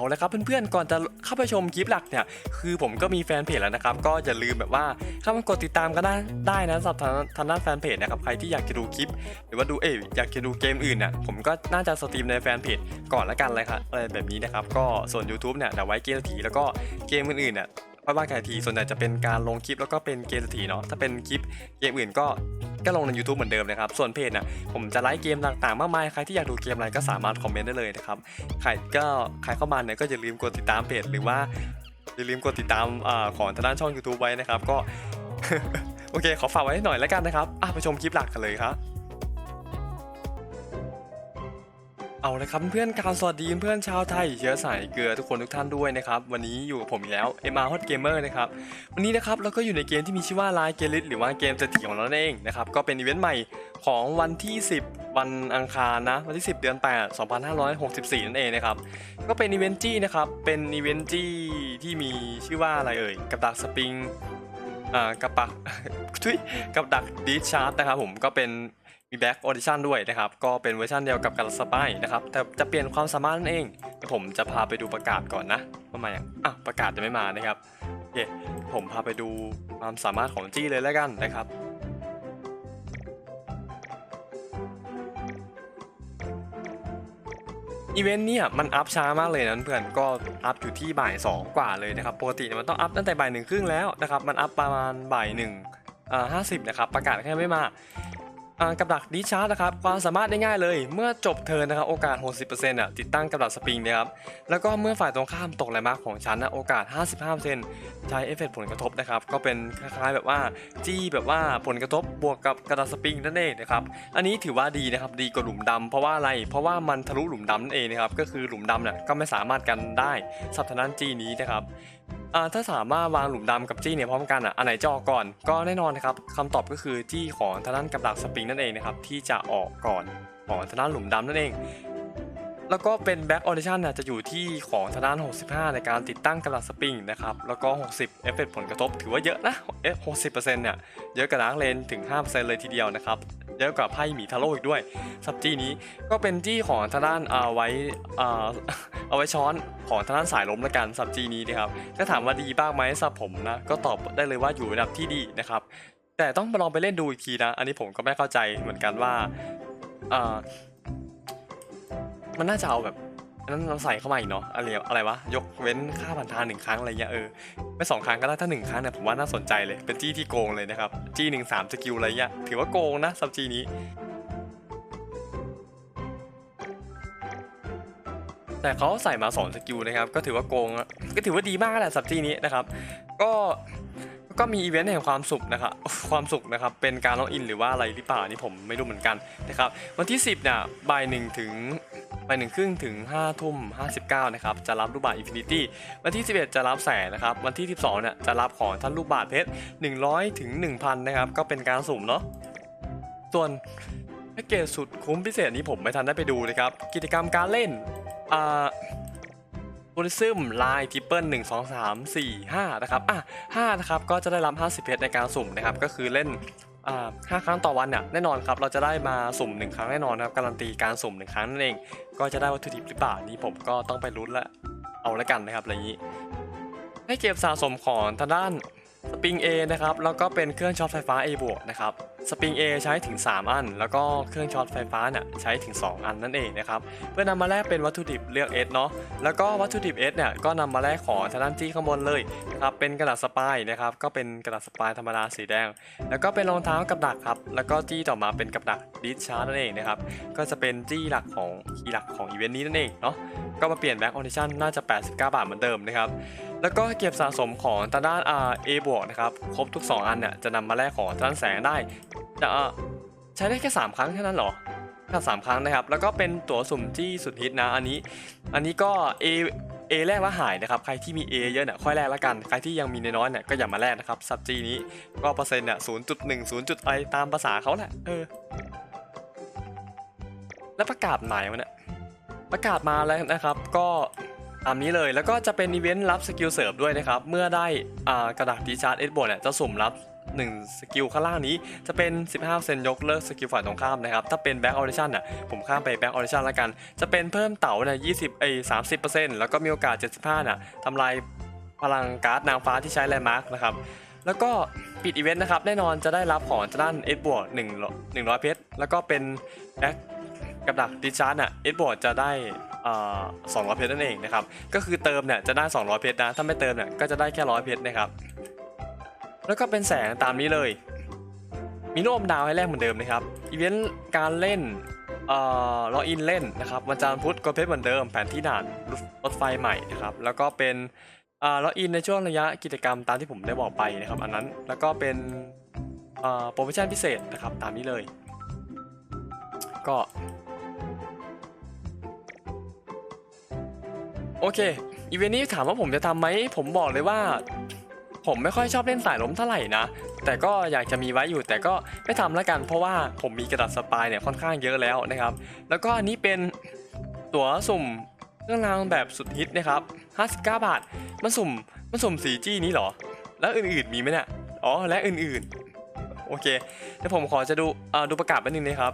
เอาละครับเพื่อนๆก่อนจะเข้าไปชมคลิปหลักเนี่ยคือผมก็มีแฟนเพจแล้วนะครับก็อย่าลืมแบบว่าเข้ามากดติดตามกันได้ได้นะสำหรับทางด้านแฟนเพจนะครับใครที่อยากจะดูคลิป หรือว่าดูเอยอยากจะดูเกมอื่นเนี่ยผมก็น่าจะสตรีมในแฟนเพจก่อนละกันเลยครับอะไรแบบนี้นะครับก็ส่วน YouTube เนี่ยเดี๋ยวไว้เกมถีแล้วก็เกมอื่นๆเนี่ยว่ากันทีส่วนใหญ่จะเป็นการลงคลิปแล้วก็เป็นเกมถีเนาะถ้าเป็นคลิปเกมอื่นก็ ก็ลงใน YouTube เหมือนเดิมนะครับ ส่วนเพจน่ะผมจะไลฟ์เกมต่างๆ มากมาย ใครที่อยากดูเกมอะไรก็สามารถคอมเมนต์ได้เลยนะครับ ใครก็ใครเข้ามาเนี่ยก็อย่าลืมกดติดตามเพจหรือว่าอย่าลืมกดติดตามอของทางด้านช่อง YouTube ไว้นะครับ ก็ โอเค ขอฝากไว้หน่อยแล้วกันนะครับไปชมคลิปหลักกันเลยครับ เอาละครับเพื่อนการสวัสดีเพื่อนชาวไทยเชื้อสายเกลือทุกคนทุกท่านด้วยนะครับวันนี้อยู่กับผมอีกแล้วเอ็มอาร์ฮอตเกมเมอร์นะครับวันนี้นะครับเราก็อยู่ในเกมที่มีชื่อว่าไลน์เกลิสหรือว่าเกมเศรษฐีของเราเองนะครับก็เป็นอีเวนต์ใหม่ของวันที่ 10 วันอังคารนะวันที่ 10 เดือน 8 2564 นั่นเองนะครับก็เป็นอีเวนต์จี้นะครับเป็นอีเวนต์จี้ที่มีชื่อว่าอะไรเอ่ยกับดักสปริงอ่ากับปักทุยกับดักดีชาร์ตนะครับผมก็เป็น มีแบ็กออดิชั่นด้วยนะครับ ก็เป็นเวอร์ชันเดียวกับการสปายนะครับ แต่จะเปลี่ยนความสามารถนั่นเอง ผมจะพาไปดูประกาศก่อนนะว่ามาอย่างอะประกาศจะไม่มานะครับโอเคผมพาไปดูความสามารถของจี้เลยแล้วกันนะครับอีเวนต์เนี่ยมันอัพช้ามากเลยนะเพื่อนก็อัพอยู่ที่บ่าย 2 กว่าเลยนะครับปกติมันต้องอัพตั้งแต่บ่ายหนึ่งครึ่งแล้วนะครับมันอัพประมาณบ่ายหนึ่งอ่าห้าสิบนะครับประกาศแค่ไม่มา กับดักดีชาร์จนะครับความสามารถได้ง่ายเลย เมื่อจบเทินนะครับโอกาส 60%อะติดตั้งกับดักสปริงนะครับแล้วก็เมื่อฝ่ายตรงข้ามตกแรงมากของฉันนะโอกาส 55%ใช้เอฟเฟกต์ผลกระทบนะครับก็เป็นคล้ายๆแบบว่าจี้แบบว่าผลกระทบบวกกับกระดาษสปริงนั่นเองนะครับอันนี้ถือว่าดีนะครับดีกว่าหลุมดำเพราะว่าอะไรเพราะว่ามันทะลุหลุมดำนั่นเองนะครับก็คือหลุมดำเนี่ยก็ไม่สามารถกันได้สับทางด้นจี้นี้นะครับอ่าถ้าสามารถวางหลุมดำกับจี้เนี่ยพร้อมกันอะอันไหนจะออกก่อนก็แน่นอนนะครับคำตอบก็คือจี้ของทางด้านกับดักสปริงนั่นเองนะครับที่จะออกก่อนของทางด้านหลุมดำนั่นเอง แล้วก็เป็น Back Audition เนี่ยจะอยู่ที่ของทางด้าน 65 ในการติดตั้งกระดาษสปริงนะครับ แล้วก็ 60 เอฟเฟกต์ผลกระทบถือว่าเยอะนะเอ๊ะ60%เนี่ย เยอะกว่าล้างเลนถึง 5%เลยทีเดียวนะครับ เยอะกว่าไพ่หมีทาโร่อีกด้วยซับจี้นี้ก็เป็นจี้ของทางด้านเอาไว้อ่าเอาไว้ช้อนของทางด้านสายล้มละกันซับจี้นี้นะครับถ้าถามว่าดีบ้างไหมสับผมนะ ก็ตอบได้เลยว่าอยู่ระดับที่ดีนะครับ แต่ต้องลองไปเล่นดูอีกทีนะ อันนี้ผมก็ไม่เข้าใจเหมือนกันว่าอ่า มันน่าจะเอาแบบอันนั้นเราใส่เข้ามาอีกเนาะอะไรอะไรวะยกเว้นค่าผ่านทางหนึ่งครั้งอะไรเงี้ยเออไม่สองครั้งก็ได้ถ้าหนึ่งครั้งเนี่ยผมว่าน่าสนใจเลยเป็นจี้ที่โกงเลยนะครับจี้หนึ่งสามสกิลอะไรเงี้ยถือว่าโกงนะซับจี้นี้แต่เขาใส่มา2สกิลนะครับก็ถือว่าโกงก็ถือว่าดีมากแหละสับจี้นี้นะครับ ก็ ก็มีอีเวนต์แห่งความสุขนะครับความสุขนะครับเป็นการล็อกอินหรือว่าอะไรหรือเปล่านี่ผมไม่รู้เหมือนกันนะครับวันที่ 10เนี่ยบ่ายหนึ่งถึงบ่ายหนึ่งครึ่งถึง5ทุ่ม59นะครับจะรับลูกบาศอินฟินิตี้วันที่ 11 จะรับแสนนะครับวันที่ 12เนี่ยจะรับของท่านลูกบาศเพชร100ถึง1,000นะครับก็เป็นการสุ่มเนาะส่วนแพ็กเกจสุดคุ้มพิเศษนี้ผมไม่ทันได้ไปดูนะครับกิจกรรมการเล่นอ่า โพลิซึมไลน์ทิปเปิลหนึ่งสองสามสี่ห้านะครับอะห้านะครับก็จะได้รับห้าสิบเพชรในการสุ่มนะครับก็คือเล่นอ่าห้าครั้งต่อวันเนี่ยแน่นอนครับเราจะได้มาสุ่มหนึ่งครั้งแน่นอนนะครับการันตีการสุ่มหนึ่งครั้งนั่นเอง ก็จะได้วัตถุดิบหรือเปล่านี่ผมก็ต้องไปลุ้นละเอาละกันนะครับอะไรอย่างนี้ ให้เก็บสะสมของทางด้าน ปริง A นะครับแล้วก็เป็นเครื่องช็อตไฟฟ้า A บวกนะครับสปริง A ใช้ถึง 3 อัน แล้วก็เครื่องช็อตไฟฟ้าเนี่ยใช้ถึง 2 อันนั่นเองนะครับเพื่อนำมาแลกเป็นวัตถุดิบเลือก S เนาะแล้วก็วัตถุดิบ S เนี่ยก็นำมาแลกขอทางด้านจี้ข้างบนเลยนะครับเป็นกระดาษสปายนะครับก็เป็นกระดาษสปายธรรมดาสีแดง แล้วก็เป็นรองเท้ากับดักครับแล้วก็จี้ต่อมาเป็นกับดักดิสชาร์นั่นเองนะครับก็จะเป็นจี้หลักของคีย์หลักของอีเวนต์นี้นั่นเองเนาะก็มาเปลี่ยนแบ็กออดิชั่นน่าจะ 89 บาทเหมือนเดิมนะครับแล้วก็เก็บสะสมของทางด้าน A บวกนะครับครบทุก 2 อันเนี่ยจะนำมาแลกของทางด้านแสงได้จะใช้ได้แค่ 3 ครั้งแค่นั้นเหรอแค่สามครั้งนะครับ แล้วก็เป็นตั๋วสุ่มที่สุดฮิตนะอันนี้ อันนี้ก็ A A แรกแล้วหายนะครับใครที่มี A เยอะเนี่ยค่อยแลกละกัน ใครที่ยังมีน้อยเนี่ยก็อย่ามาแลกนะครับซับจีนี้ก็เปอร์เซ็นต์เนี่ยศูนย์จุดหนึ่งศูนย์จุดอะไรตามภาษาเขาแหละเออแล้วประกาศหมายวะเนี่ยประกาศมาแล้วนะครับ ก็ ตามนี้เลยแล้วก็จะเป็นอีเวนต์รับสกิลเสริมด้วยนะครับ เมื่อได้อ่ากระดาษดีชาร์ดเอสบอร์ดเนี่ยจะสุ่มรับ1สกิลข้างล่างนี้จะเป็น 15%ยกเลิกสกิลฝ่ายตรงข้ามนะครับ ถ้าเป็น Back Audition อะผมข้ามไป Back Audition แล้วกัน จะเป็นเพิ่มเต่าเนี่ย20เอ้ย30%แล้วก็มีโอกาส 75น่ะทำลายพลังการ์ดนางฟ้าที่ใช้แลนด์มาร์กนะครับ แล้วก็ปิดอีเวนต์นะครับ แน่นอนจะได้รับของจากด้านเอสบวก1 100เพชรแล้วก็เป็นแบ็คกับดักดิชาร์ดอะเอสบวกจะได้อ่า 200 เพชรนั่นเองนะครับ ก็คือเติมเนี่ยจะได้ 200 เพชรนะ ถ้าไม่เติมเนี่ยก็จะได้แค่ 100 เพชรนะครับ แล้วก็เป็นแสงตามนี้เลย มีโน้มดาวให้แลกเหมือนเดิมนะครับ อีเวนต์การเล่นล็อกอินเล่นนะครับวันจันทร์พุธกดเพชรเหมือนเดิม แผนที่ด่านรถไฟใหม่นะครับ แล้วก็เป็นล็อกอินในช่วงระยะกิจกรรมตามที่ผมได้บอกไปนะครับ อันนั้น แล้วก็เป็นโปรโมชั่นพิเศษนะครับตามนี้เลย ก็ โอเค อีเวนต์นี้ถามว่าผมจะทำไหม ผมบอกเลยว่า ผมไม่ค่อยชอบเล่นสายล้มเท่าไหร่นะ แต่ก็อยากจะมีไว้อยู่ แต่ก็ไม่ทำแล้วกัน เพราะว่าผมมีกระดาษสปายเนี่ยค่อนข้างเยอะแล้วนะครับ แล้วก็อันนี้เป็นตั๋วสุ่มเครื่องรางแบบสุดฮิตนะครับ59 บาท มันสุ่ม มันสุ่มสีจี้นี้เหรอ แล้วอื่นๆมีไหมเนี่ย อ๋อ และอื่นๆ โอเค เดี๋ยวผมขอจะดู เอ่อ ดูประกาศแป๊บนึงนะครับ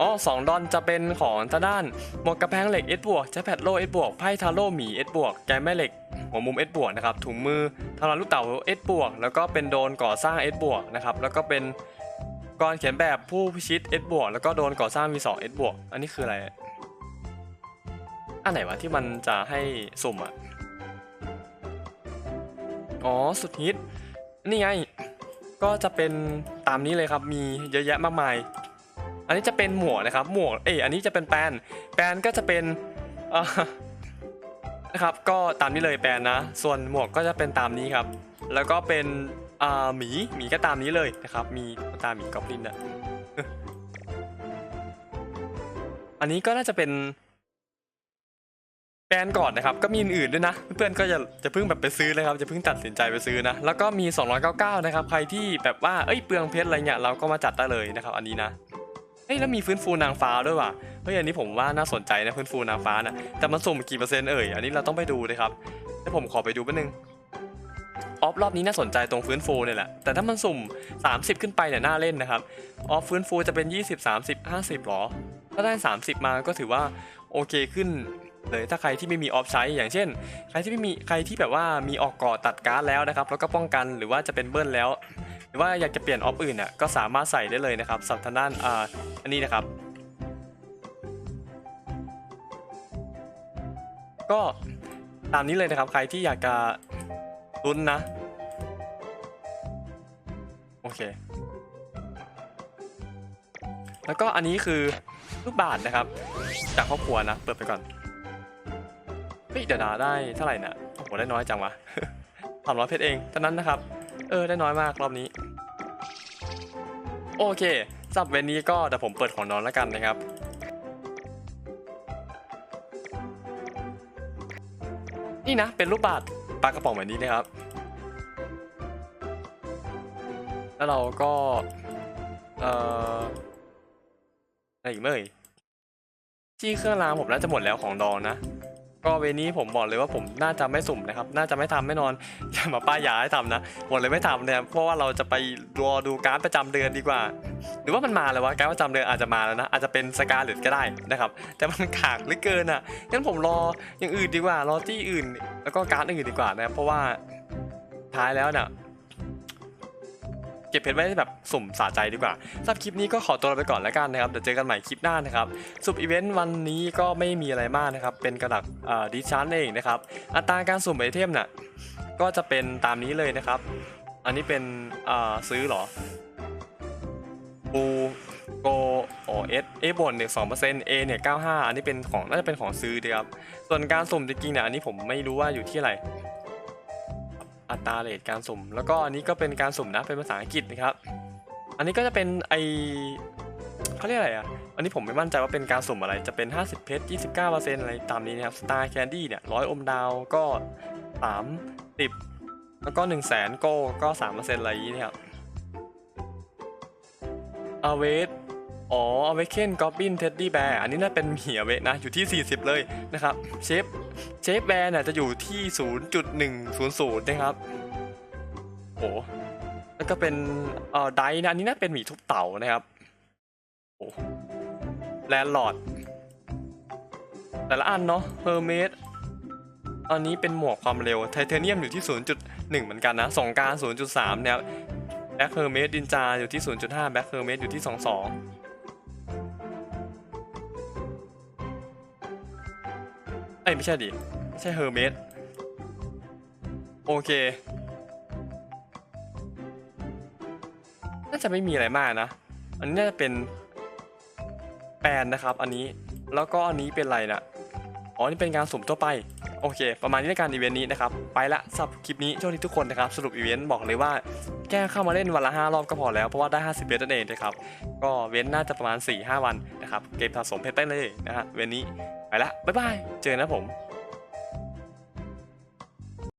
อ๋อสองดอนจะเป็นของทางด้านหมวกกระแพงเหล็กเอสบวกแจะแพดโลเอสบวกไพ่ทาโร่หมีเอสบวกแกแม่เหล็กหัวมุมเอสบวกนะครับถุงมือทาราลูกเต่าเอสบวกแล้วก็เป็นโดนก่อสร้างเอสบวกนะครับแล้วก็เป็นกรเขียนแบบผู้พิชิตเอสบวกแล้วก็โดนก่อสร้างมี2เอสบวกอันนี้คืออะไรอันไหนวะที่มันจะให้สุ่มอะอ๋อสุดฮิตนี่ไง ก็จะเป็นตามนี้เลยครับมีเยอะแยะมากมาย อันนี้จะเป็นหมวกนะครับ หมวกเอยอันนี้จะเป็นแปนแปนก็จะเป็นนะครับ ก็ตามนี้เลยแปนนะ ส่วนหมวกก็จะเป็นตามนี้ครับ แล้วก็เป็นอ่าหมีหมีก็ตามนี้เลยนะครับ มีตาหมีกอบลินอะอันนี้ก็น่าจะเป็นแปนก่อนนะครับก็มีอื่นด้วยนะ เพื่อนๆก็จะจะเพิ่งแบบไปซื้อเลยครับจะเพิ่งตัดสินใจไปซื้อนะ แล้วก็มี 299 นะครับ ใครที่แบบว่าเอ้ยเปลืองเพชรอะไรเงี้ยเราก็มาจัดได้เลยนะครับ อันนี้นะ ฮ้ยแล้วมีฟื้นฟูนางฟ้าด้วยว่ะเฮ้ยอันนี้ผมว่าน่าสนใจนะฟื้นฟูนางฟ้านะแต่มันสุ่มกี่เปอร์เซ็นต์เอ่ยอันนี้เราต้องไปดูเลยครับเดี๋ยวผมขอไปดูแป๊บนึงออฟรอบนี้น่าสนใจตรงฟื้นฟูเนี่ยแหละ แต่ถ้ามันสุ่ม 30 ขึ้นไปเนี่ยน่าเล่นนะครับ ออฟฟื้นฟูจะเป็น 20 30 50หรอ ถ้าได้ 30 มาก็ถือว่าโอเคขึ้นเลยถ้าใครที่ไม่มีออฟใช้ อย่างเช่น ใครที่ไม่มีใครที่แบบว่ามีออกก่อตัดการ์ดแล้วนะครับ แล้วก็ป้องกันหรือว่าจะเป็นเบิ้ลแล้ว หรือว่าอยากจะเปลี่ยนออฟอื่นอะก็สามารถใส่ได้เลยนะครับสำหรับทางด้านอ่าอันนี้นะครับ ก็ตามนี้เลยนะครับใครที่อยากจะลุ้นนะ โอเค แล้วก็อันนี้คือลูกบาทนะครับ จากครอบครัวนะ เปิดไปก่อนเฮ้ยเดี๋ยวนะได้เท่าไหร่นะโอ้โหได้น้อยจังวะสามร้อยเพชรเองเท่านั้นนะครับ เออได้น้อยมากรอบนี้ โอเคสับเวนนี้ก็เดี๋ยวผมเปิดของนอนแล้วกันนะครับนี่นะเป็นรูปบาทปลากระป๋องแบบนี้นะครับ แล้วเราก็เอ่ออะไรอีกเมื่อยที่เครื่องรางผมน่าจะหมดแล้วของดองนะ ก็เวนี้ผมบอกเลยว่าผมน่าจะไม่สุ่มนะครับ น่าจะไม่ทำแน่นอนอย่ามาป้ายยาให้ทำนะบอกเลยไม่ทำเนี่ยเพราะว่าเราจะไปรอดูการประจำเดือนดีกว่า หรือว่ามันมาแล้ววะการประจำเดือนอาจจะมาแล้วนะ อาจจะเป็นสกาเลตก็ได้นะครับ แต่มันขากหรือเกินอะงั้นผมรออย่างอื่นดีกว่า รอที่อื่น แล้วก็การอื่นดีกว่านะครับเพราะว่าท้ายแล้วเนี่ย เก็บเพชรไว้แบบสุ่มสะใจดีกว่าสำหรับคลิปนี้ก็ขอตัวลาไปก่อนแล้วกันนะครับเดี๋ยวเจอกันใหม่คลิปหน้านะครับสุบอีเวนต์วันนี้ก็ไม่มีอะไรมากนะครับเป็นกระดักดิชาร์เองนะครับอัตราการสุ่มไอเทมน่ะก็จะเป็นตามนี้เลยนะครับ อันนี้เป็นอ่าซื้อเหรอบูโกโอเอสเอบนเนี่ยสองเปอร์เซ็นต์เอเนี่ยเก้าห้าอันนี้เป็นของน่าจะเป็นของซื้อดีครับส่วนการสุ่มจริงๆเนี่ยอันนี้ผมไม่รู้ว่าอยู่ที่อะไร อัตราเรทการสุ่ม แล้วก็อันนี้ก็เป็นการสุ่มนะเป็นภาษาอังกฤษนะครับ อันนี้ก็จะเป็นไอเขาเรียกอะไรอะ อันนี้ผมไม่มั่นใจว่าเป็นการสุ่มอะไร จะเป็น 50 เพชร 29%อะไรตามนี้นะครับ Star Candy เนี่ย100อมดาวก็30แล้วก็ 1 0 0 0 0แสนโก้ก็3%อะไรอย่างนี้นะครับอเวส อ๋อเวเคนกอบบินเท็ดดี้แบร์อันนี้น่าเป็นหมีอเวนะ อยู่ที่ 40 เลยนะครับ เชฟ เชฟแบร์เนี่ยจะอยู่ที่ 0.100 นะครับ โอ้แล้วก็เป็นเอ่อไดนะ อันนี้น่าเป็นหมีทุบเต่านะครับ โอ้แลนด์ลอร์ดแต่ละอันเนาะเฮอร์เมสอันนี้เป็นหมวกความเร็ว ไทเทเนียมอยู่ที่ 0.1 เหมือนกันนะสองการ0.3เนี่ยแบ็คเฮอร์เมสดินจาอยู่ที่ 0.5 แบ็คเฮอร์เมสอยู่ที่ 22 ไม่ใช่ดิไม่ใช่เฮอร์เมสโอเค น่าจะไม่มีอะไรมากนะ อันนี้น่าจะเป็นแปนนะครับ อันนี้ แล้วก็อันนี้เป็นอะไรนะอ๋อ นี่เป็นการสุ่มทั่วไป โอเค ประมาณนี้ในการอีเวนต์นี้นะครับ ไปละสับคลิปนี้โชคดีทุกคนนะครับ สรุปอีเวนต์บอกเลยว่าแก้เข้ามาเล่นวันละ 5 รอบก็พอแล้ว เพราะว่าได้ 50เพชรนั่นเองนะครับ ก็เว้นน่าจะประมาณ 4-5 วันนะครับ เกมสะสมเพชรได้เลยนะฮะ เว้นนี้ ไปละบ๊ายบาย เจอนะผม